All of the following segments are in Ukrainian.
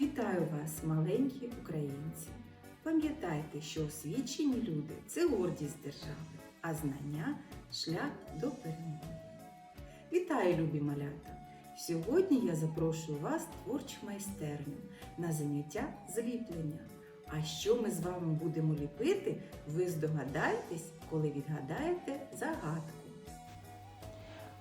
Вітаю вас, маленькі українці! Пам'ятайте, що освічені люди це гордість держави, а знання шлях до перемоги. Вітаю, любі малята! Сьогодні я запрошую вас творчу майстерню на заняття з ліплення. А що ми з вами будемо ліпити, ви здогадаєтесь, коли відгадаєте загадку.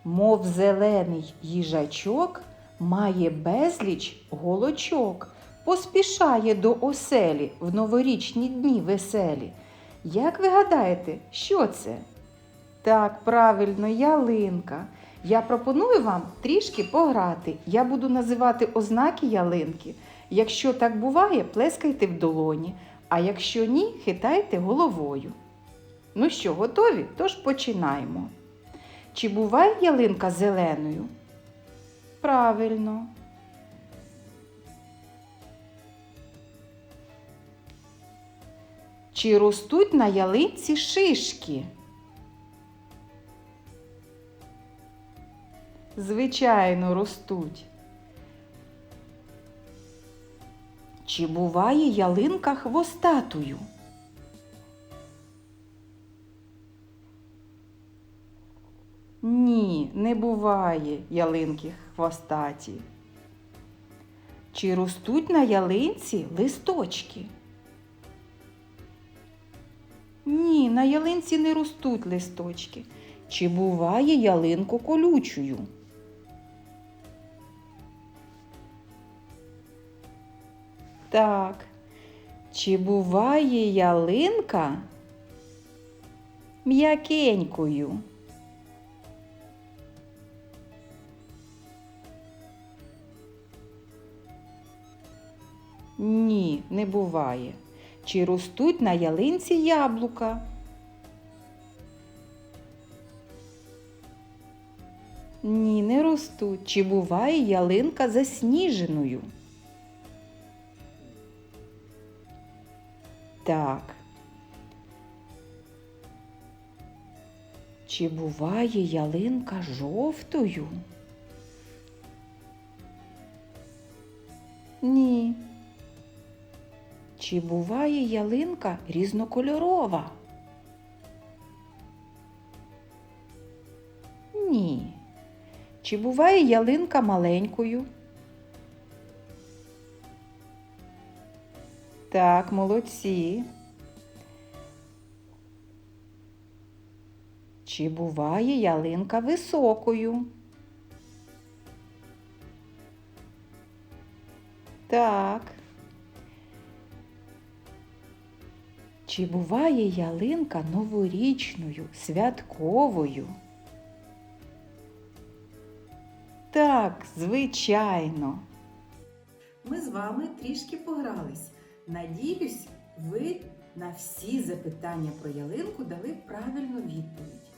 Мов зелений їжачок, має безліч голочок, поспішає до оселі в новорічні дні веселі. Як ви гадаєте, що це? Так, правильно, ялинка. Я пропоную вам трішки пограти. Я буду називати ознаки ялинки. Якщо так буває, плескайте в долоні, а якщо ні, хитайте головою. Ну що, готові? Тож починаємо. Чи буває ялинка зеленою? Правильно. Чи ростуть на ялинці шишки? Звичайно, ростуть. Чи буває ялинка хвостатою? Не буває ялинки хвостаті. Чи ростуть на ялинці листочки? Ні, на ялинці не ростуть листочки. Чи буває ялинку колючою? Так. Чи буває ялинка м'якенькою? Ні, не буває. Чи ростуть на ялинці яблука? Ні, не ростуть. Чи буває ялинка засніженою? Так. Чи буває ялинка жовтою? Ні. Чи буває ялинка різнокольорова? Ні. Чи буває ялинка маленькою? Так, молодці. Чи буває ялинка високою? Так. Чи буває ялинка новорічною, святковою? Так, звичайно. Ми з вами трішки погрались. Надіюсь, ви на всі запитання про ялинку дали правильну відповідь.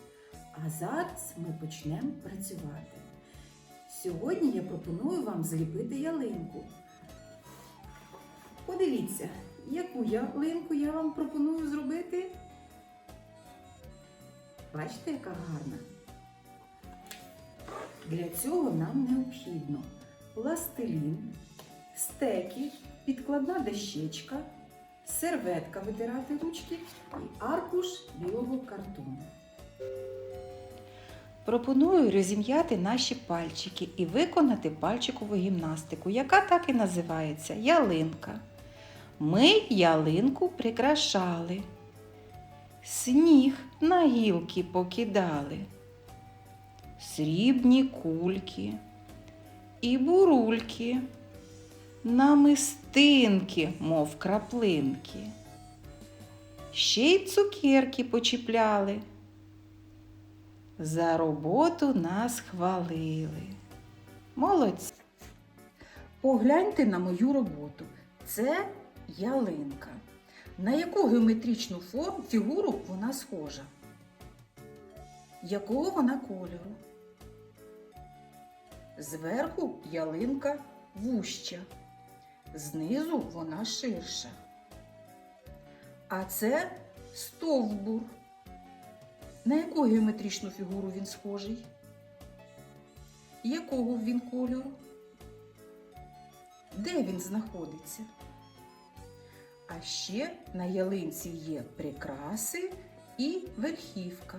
А зараз ми почнемо працювати. Сьогодні я пропоную вам зліпити ялинку. Подивіться, яку ялинку я вам пропоную зробити. Бачите, яка гарна. Для цього нам необхідно пластилін, стеки, підкладна дощечка, серветка витирати ручки і аркуш білого картону. Пропоную розім'яти наші пальчики і виконати пальчикову гімнастику, яка так і називається ялинка. Ми ялинку прикрашали, сніг на гілки покидали, срібні кульки і бурульки, намистинки, мов краплинки. Ще й цукерки почіпляли. За роботу нас хвалили. Молодці. Погляньте на мою роботу. Це ялинка. На яку геометричну форму, фігуру вона схожа? Якого вона кольору? Зверху ялинка вуща, знизу вона ширша. А це стовбур. На яку геометричну фігуру він схожий? Якого він кольору? де він знаходиться. А ще на ялинці є прикраси і верхівка.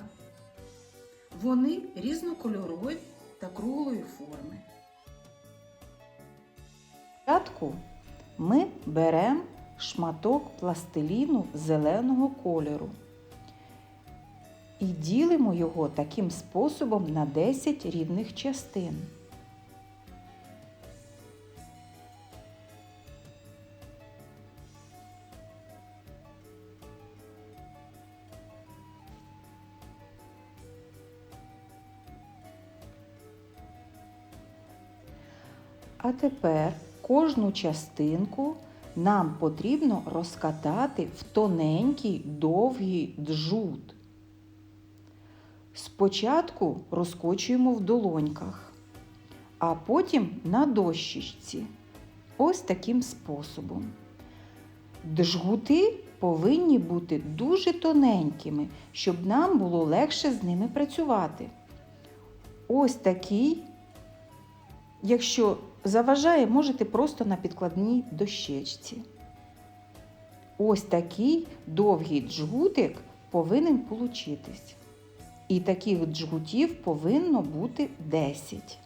Вони різнокольорові та круглої форми. Спочатку ми беремо шматок пластиліну зеленого кольору і ділимо його таким способом на 10 рівних частин. А тепер кожну частинку нам потрібно розкатати в тоненький довгий джут. Спочатку розкочуємо в долоньках, а потім на дощечці. Ось таким способом. Джгути повинні бути дуже тоненькими, щоб нам було легше з ними працювати. Ось такий Якщо заважає, можете просто на підкладній дощечці. Ось такий довгий джгутик повинен получитись. І таких джгутів повинно бути 10.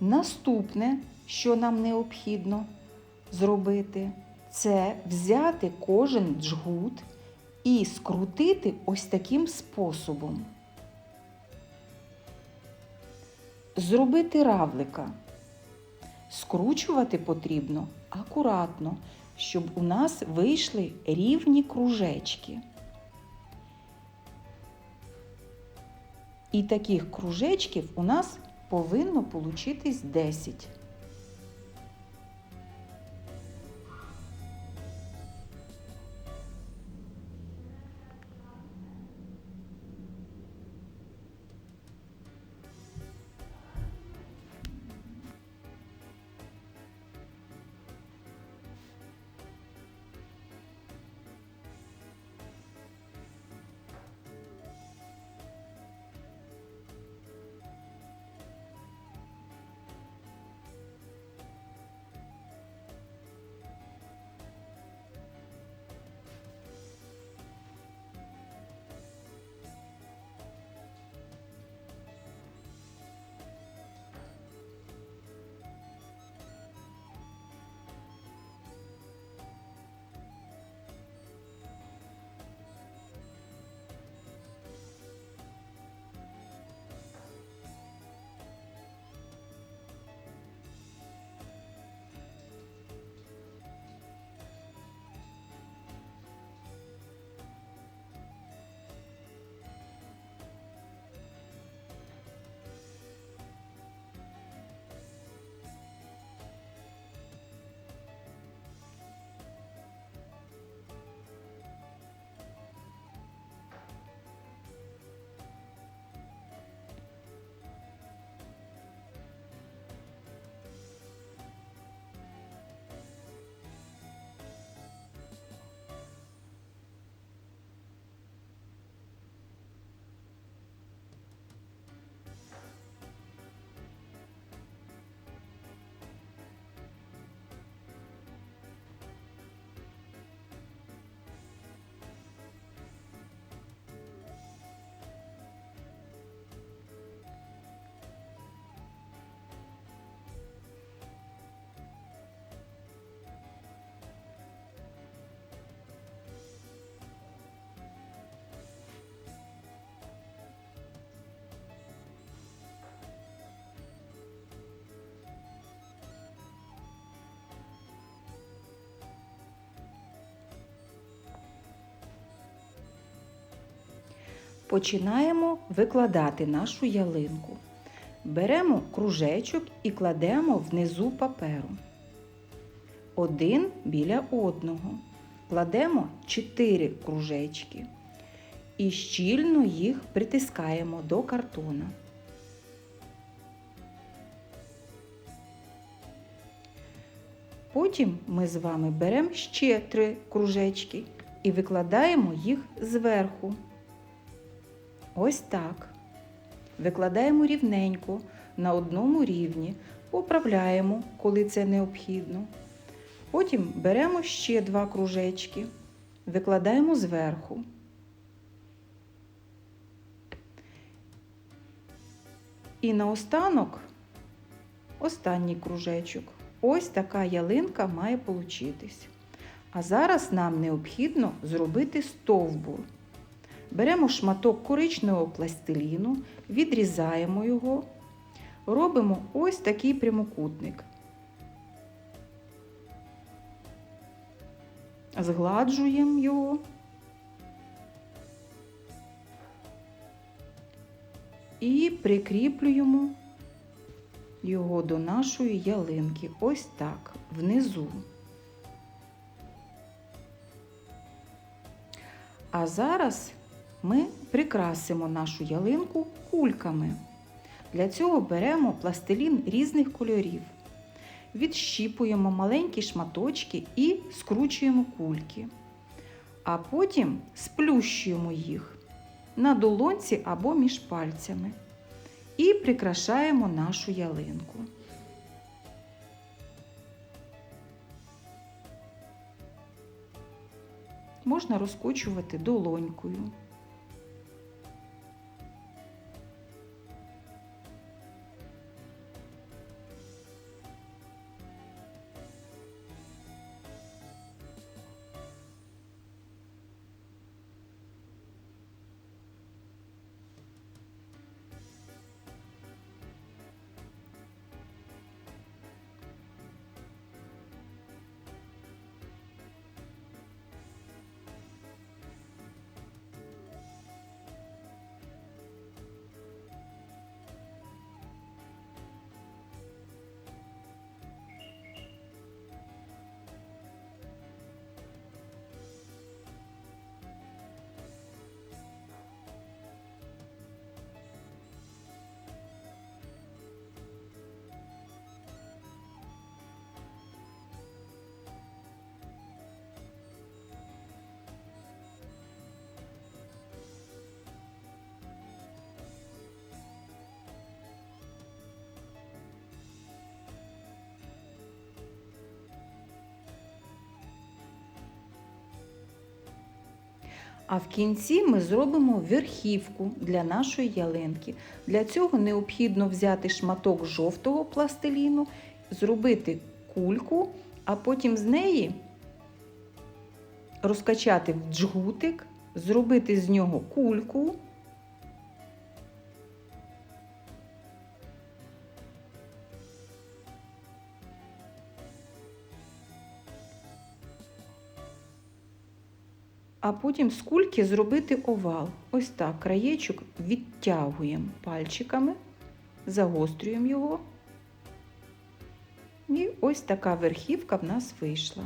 Наступне, що нам необхідно зробити, це взяти кожен джгут і скрутити ось таким способом. Зробити равлика. Скручувати потрібно акуратно, щоб у нас вийшли рівні кружечки. І таких кружечків у нас повинно получитись 10. Починаємо викладати нашу ялинку. Беремо кружечок і кладемо внизу паперу. Один біля одного. Кладемо 4 кружечки і щільно їх притискаємо до картона. Потім ми з вами беремо ще три кружечки і викладаємо їх зверху. Ось так. Викладаємо рівненько на одному рівні, поправляємо, коли це необхідно. Потім беремо ще два кружечки, викладаємо зверху. І наостанок останній кружечок. Ось така ялинка має получитись. А зараз нам необхідно зробити стовбур. Беремо шматок коричневого пластиліну, відрізаємо його, робимо ось такий прямокутник. Згладжуємо його. І прикріплюємо його до нашої ялинки. Ось так, внизу. А зараз ми прикрасимо нашу ялинку кульками. Для цього беремо пластилін різних кольорів, відщіпуємо маленькі шматочки і скручуємо кульки. А потім сплющуємо їх на долонці або між пальцями і прикрашаємо нашу ялинку. Можна розкочувати долонькою. А в кінці ми зробимо верхівку для нашої ялинки. Для цього необхідно взяти шматок жовтого пластиліну, зробити кульку, а потім з неї розкачати в джгутик, зробити з нього кульку. А потім з кульки зробити овал. Ось так краєчок відтягуємо пальчиками, загострюємо його. І ось така верхівка в нас вийшла.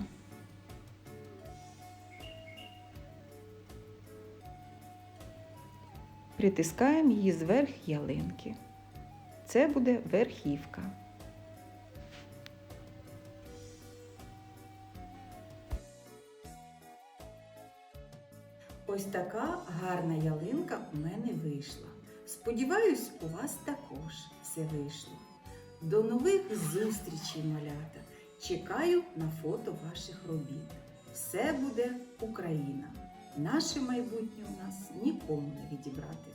Притискаємо її зверх ялинки. Це буде верхівка. Ось така гарна ялинка у мене вийшла. Сподіваюсь, у вас також все вийшло. До нових зустрічей, малята! Чекаю на фото ваших робіт. Все буде Україна. Наше майбутнє у нас нікому не відібрати.